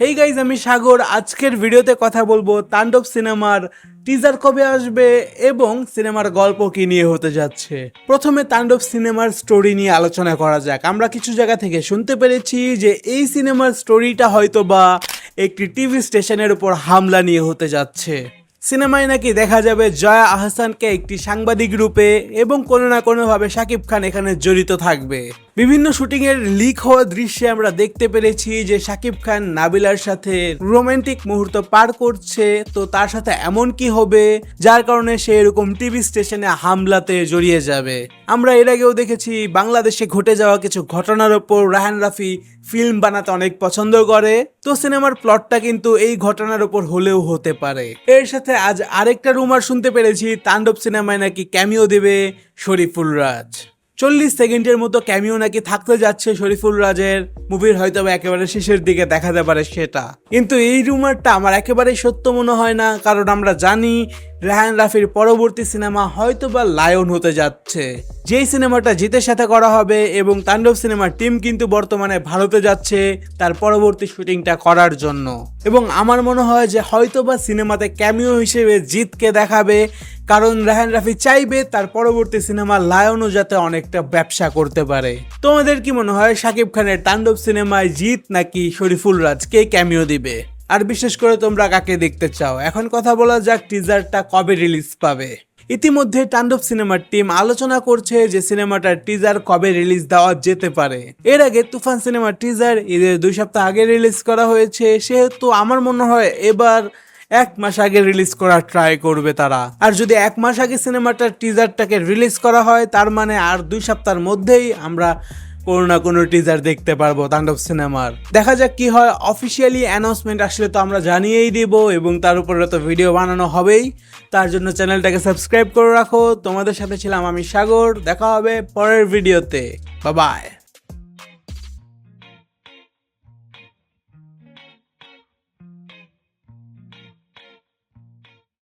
Hey guys আমি সাগর। আজকের ভিডিওতে কথা বলব তাণ্ডব সিনেমার টিজার কবে আসবে এবং সিনেমার গল্প কি নিয়ে হতে যাচ্ছে। প্রথমে তাণ্ডব সিনেমার স্টোরি নিয়ে আলোচনা করা যাক। আমরা কিছু জায়গা থেকে শুনতে পেরেছি যে এই সিনেমার স্টোরিটা হয়তো বা একটি টিভি স্টেশনের উপর হামলা নিয়ে হতে যাচ্ছে। সিনেমায় নাকি দেখা যাবে জয়া আহসানকে একটি সাংবাদিক রূপে এবং কোনো না কোনোভাবে শাকিব খান এখানে জড়িত থাকবে। বিভিন্ন শুটিং এর লিক হওয়া দৃশ্যে আমরা দেখতে পেরেছি যে শাকিব খান, নাবিলার সাথে রোমান্টিক মুহূর্ত পার করছে। তো তার সাথে এমন কি হবে? যার কারণে সে এরকম টিভি স্টেশনে হামলাতে জড়িয়ে যাবে। আমরা এর আগেও দেখেছি, বাংলাদেশে ঘটে যাওয়া কিছু ঘটনার ওপর রাহান রাফি ফিল্ম বানাতে অনেক পছন্দ করে। তো সিনেমার প্লটটা কিন্তু এই ঘটনার ওপর হলেও হতে পারে। এর সাথে আজ আরেকটা রুমার শুনতে পেরেছি, তাণ্ডব সিনেমায় নাকি ক্যামিও দেবে শরীফুল রাজ। চল্লিশ সেকেন্ডের মতো ক্যামিও নাকি থাকতে যাচ্ছে শরীফুল রাজের মুভির হয়তো একেবারে শেষের দিকে দেখাতে পারে সেটা। কিন্তু এই রুমারটা আমার একেবারেই সত্য মনে হয় না, কারণ আমরা জানি রেহান রাফির পরবর্তী সিনেমা হয়তো বা লায়ন হতে যাচ্ছে। যেই সিনেমাটা জিতের সাথে করা হবে এবং তাণ্ডব সিনেমার টিম কিন্তু বর্তমানে ভারতে যাচ্ছে তার পরবর্তী শুটিংটা করার জন্য। এবং আমার মনে হয় যে হয়তো বা সিনেমাতে ক্যামিও হিসেবে জিতকে দেখাবে কারণ রেহান রাফি চাইবে তার পরবর্তী সিনেমা লায়নও যাতে অনেকটা ব্যবসা করতে পারে। তোমাদের কি মনে হয় শাকিব খানের তাণ্ডব সিনেমায় জিত নাকি শরীফুল রাজ কে ক্যামিও দিবে? আর বিশেষ করে তোমরা কাকে দেখতে চাও? এখন কথা বলা যাক টিজারটা কবে রিলিজ পাবে। ইতিমধ্যে তাণ্ডব সিনেমার টিম আলোচনা করছে যে সিনেমাটার টিজার কবে রিলিজ দেওয়া যেতে পারে। এর আগে তুফান সিনেমার টিজার ঈদের দুই সপ্তাহ আগে রিলিজ করা হয়েছে। সেহেতু আমার মনে হয় এবার এক মাস আগে রিলিজ করার ট্রাই করবে তারা। আর যদি এক মাস আগে সিনেমাটার টিজারটাকে রিলিজ করা হয়, তার মানে আর দুই সপ্তাহের মধ্যেই আমরা কোনো না কোনো টিজার দেখতে পারব তাণ্ডব সিনেমার দেখা যাক কি হয় অফিসিয়ালি অ্যানাউন্সমেন্ট আসলে তো আমরা জানিয়েই দিব এবং তার উপরে তো ভিডিও বানানো হবেই। তার জন্য চ্যানেলটাকে সাবস্ক্রাইব করে রাখো। তোমাদের সাথে ছিলাম আমি সাগর, দেখা হবে পরের ভিডিওতে বাবাই